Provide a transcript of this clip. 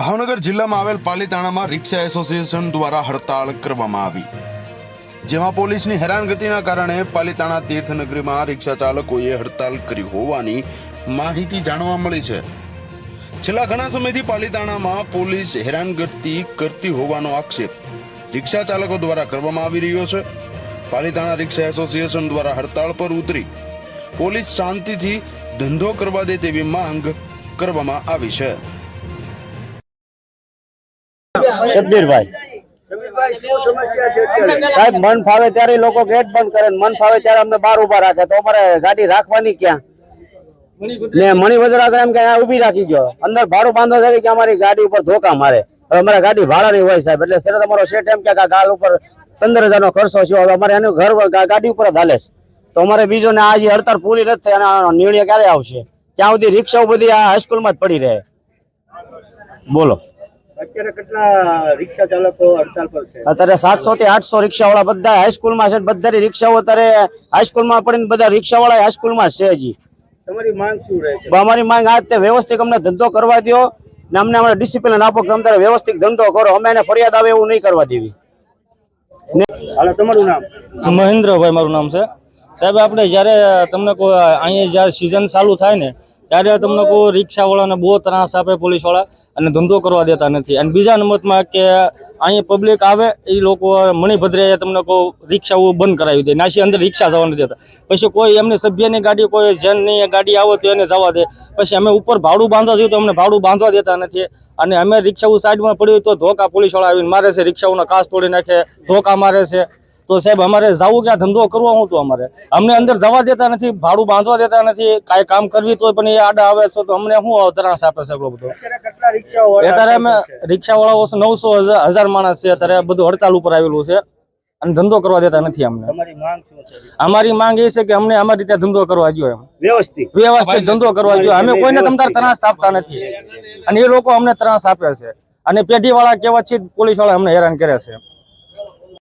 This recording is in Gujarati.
ભાવનગર જિલ્લામાં આવેલ પાલીતાણામાં રિક્ષા એસોસિએશન દ્વારા હડતાળ કરવામાં આવી. જેમાં પોલીસની હેરાનગતિના કારણે પાલીતાણા તીર્થનગરીમાં રિક્ષા ચાલકોએ હડતાલ કરી હોવાની માહિતી જાણવા મળી છે. છેલ્લા ઘણા સમયથી પાલીતાણામાં પોલીસ હેરાનગતિ કરતી હોવાનો આક્ષેપ રિક્ષા ચાલકો દ્વારા કરવામાં આવી રહ્યો છે. પાલીતાણા રિક્ષા એસોસિએશન દ્વારા હડતાળ પર ઉતરી પોલીસ શાંતિથી ધંધો કરવા દે તેવી માંગ કરવામાં આવી છે. શબ્બીરભાઈ. સાહેબ મન ફાવે ત્યારે લોકો ગેટ બંધ કરે મન ફાવે ત્યારે અમને બાર ઊભા રાખે. તો અમારે ગાડી રાખવાની ક્યાં? ને મણિભદ્ર આગળ એમ કે ઊભી રાખી ગયો. અંદર ભાડું બાંધો છે કે અમારી ગાડી ઉપર ધોકા મારે. હવે અમારે ગાડી ભાડાની હોય સાહેબ એટલે સર તમારો શેઠ એમ કે ગાલ ઉપર પંદર હજાર નો ખર્ચો છે હવે અમારે એનું ઘર ગાડી ઉપર જ હાલે છે. તો અમારે બીજો ને આજે હડતાળ પૂરી નથી થઈ અને નિર્ણય ક્યારે આવશે? ત્યાં સુધી રિક્ષાઓ બધી આ હાઈસ્કૂલમાં જ પડી રહે. બોલો. અત્યારે કેટલા રિક્ષા ચાલકો હડતાલ પર છે? અત્યારે સાતસો થી આઠસો રિક્ષા વાળા બધા હાઈસ્કૂલમાં છે. બધા રિક્ષાઓ અત્યારે હાઈસ્કૂલમાં પડીને બધા રિક્ષા વાળા હાઈસ્કૂલમાં છે હજી. તમારી માંગ શું રહે છે? અમારી માંગ આ તે વ્યવસ્થિત અમને ધંધો કરવા દો ને અમને અમારે ડિસિપ્લિન આપો કે તમે તારે વ્યવસ્થિત ધંધો કરો. અમે એને ફરિયાદ આવે એવું નહીં કરવા દેવી. હાલો તમારું નામ? મહેન્દ્રભાઈ મારું નામ છે. સાહેબ આપણે જ્યારે તમને કોઈ અહીંયા જ્યારે સિઝન ચાલુ થાય ને ત્યારે તમને કહું રિક્ષાવાળાને બહુ ત્રાસ આપે પોલીસવાળા અને ધંધો કરવા દેતા નથી. અને બીજા નંબરમાં કે અહીંયા પબ્લિક આવે, એ લોકો મણિભદ્રે તમને કોઈ રિક્ષાઓ બંધ કરાવી દે. નાસી અંદર રિક્ષા જવા નથી દેતા. પછી કોઈ એમની સભ્યની ગાડી, કોઈ જેની ગાડી આવે તો એને જવા દે. પછી અમે ઉપર ભાડું બાંધવા જોઈએ તો અમને ભાડું બાંધવા દેતા નથી. અને અમે રિક્ષાઓ સાઈડમાં પડ્યું તો ધોકા પોલીસવાળા આવીને મારે છે, રિક્ષાઓના કાચ તોડી નાખે, ધોકા મારે છે. તો સાહેબ અમારે જવું ક્યાં? ધંધો કરવો હું તો અમારે. અમને અંદર જવા દેતા નથી ભાડું બાંધવા દેતા નથી કાંઈ કામ કરવી તો પણ એ આડા આવે છે તો અમને શું ત્રાસ આપે છે બધો? અત્યારે અમે રિક્ષા વાળાઓ નવસો હજાર માણસ છે અત્યારે બધું હડતાલ ઉપર આવેલું છે. અને ધંધો કરવા દેતા નથી અમને. અમારી માંગ એ છે કે અમને અમારી રીતે ધંધો કરવા જોઈએ એમ. વ્યવસ્થિત. વ્યવસ્થિત ધંધો કરવા જોઈએ અમે કોઈને તમતાર ત્રાસ આપતા નથી. અને એ લોકો અમને ત્રાસ આપે છે. અને પેઢી વાળા કેવા છે પોલીસવાળા અમને હેરાન કરે છે.